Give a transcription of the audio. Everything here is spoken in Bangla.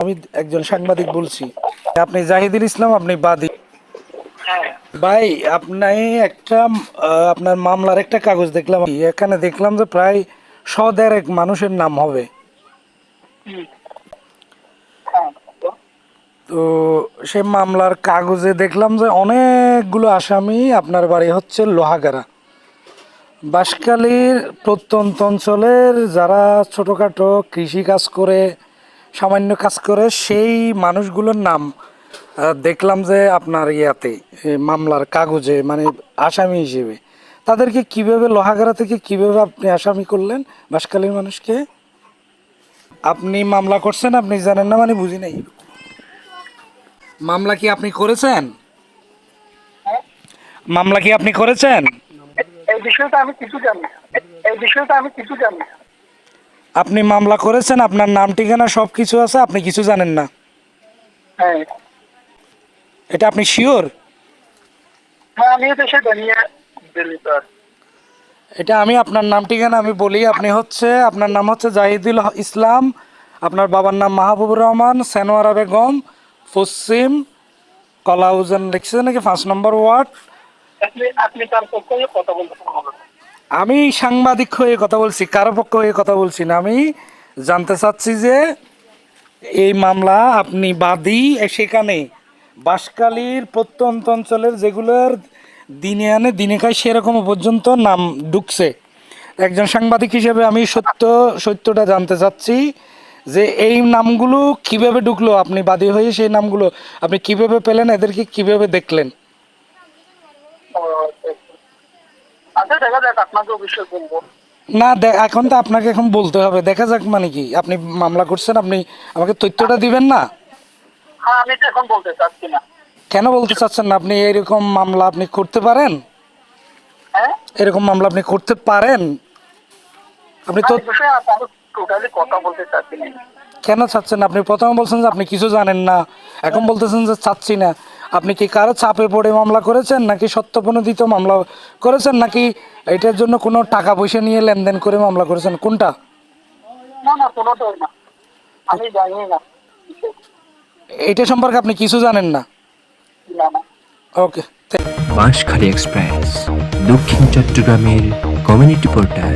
আমি একজন সাংবাদিক বলছি। আপনি জাহিদুল ইসলাম আপনি বাদী। হ্যাঁ। ভাই আপনি একটা আপনার মামলার একটা কাগজ দেখলাম। এখানে দেখলাম যে প্রায় শ দেড়েক মানুষের নাম হবে। তো তো সে মামলার কাগজে দেখলাম যে অনেকগুলো আসামি আপনার বাড়ি হচ্ছে লোহাগাড়া। বাঁশখালীর প্রত্যন্ত অঞ্চলের যারা ছোটোখাটো কৃষি কাজ করে সামান্য কাজ করে সেই মানুষগুলোর নাম দেখলাম যে আপনার ইয়াতে মামলার কাগজে মানে আসামি হিসেবে। তাদেরকে কীভাবে, লোহাগাড়া থেকে কীভাবে আপনি আসামি করলেন, বাঁশখালীর মানুষকে? আপনি মামলা করছেন, আপনি জানেন না মানে বুঝি নাই। মামলা কি আপনি করেছেন? মামলা কি আপনি করেছেন? এই বিষয়টা আমি কিছু জানি এই বিষয়টা আমি কিছু জানি। আপনি মামলা করেছেন আপনার নাম ঠিকানা সব কিছু আছে আপনি কিছু জানেন না। হ্যাঁ। এটা আপনি শিওর। এটা আমি আপনার নাম ঠিকানা আমি বলি আপনি হচ্ছে আপনার নাম হচ্ছে জাহিদুল ইসলাম আপনার বাবার নাম মাহবুবুর রহমান সেনোয়ারা বেগম পশ্চিম কলাউজান লিখছে নাকি পাঁচ নম্বর ওয়ার্ড। আপনি তার পক্ষে কথা বলতে আমি সাংবাদিক হয়ে কথা বলছি, কারও পক্ষ হয়ে কথা বলছি না। আমি জানতে চাচ্ছি যে এই মামলা আপনি বাদী সেখানে। বাঁশখালীর প্রত্যন্ত অঞ্চলের যেগুলোর দিনে আনে, দিনে খায় সেরকম পর্যন্ত নাম ঢুকছে। একজন সাংবাদিক হিসেবে আমি সত্য, সত্যটা জানতে চাচ্ছি যে এই নামগুলো কীভাবে ঢুকলো? আপনি বাদী হয়ে সেই নামগুলো আপনি কীভাবে পেলেন? এদেরকে কীভাবে দেখলেন? আচ্ছা দেখা যাক আপনাকে অবশ্যই বলব। না এখন তো আপনাকে এখন বলতে হবে। দেখা যাক মানে কি আপনি মামলা করছেন আপনি আমাকে তথ্যটা দিবেন না? হ্যাঁ আমি তো এখন বলতে চাচ্ছি না। কেন বলতে চাচ্ছেন না? আপনি এরকম মামলা আপনি করতে পারেন? হ্যাঁ? এরকম মামলা আপনি করতে পারেন? আপনি তো এই বিষয়ে আমি টোটালি কথা বলতে চাচ্ছি না। কেন চাচ্ছেন আপনি প্রথমে বলছেন যে আপনি কিছু জানেন না। এখন বলতেছেন যে চাচ্ছি না। আপনি কি কারও চাপে পড়ে মামলা করেছেন? নাকি সত্যপ্রণোদিত মামলা করেছেন? নাকি এটার জন্য কোনো টাকা পয়সা নিয়ে লেনদেন করে মামলা করেছেন? কোনটা? না না কোনোটাই না। আমি জানি না। এটা সম্পর্কে আপনি কিছু জানেন না? না না। ওকে বাঁশখালী এক্সপ্রেস দক্ষিণ চট্টগ্রামের কমিউনিটি পোর্টাল।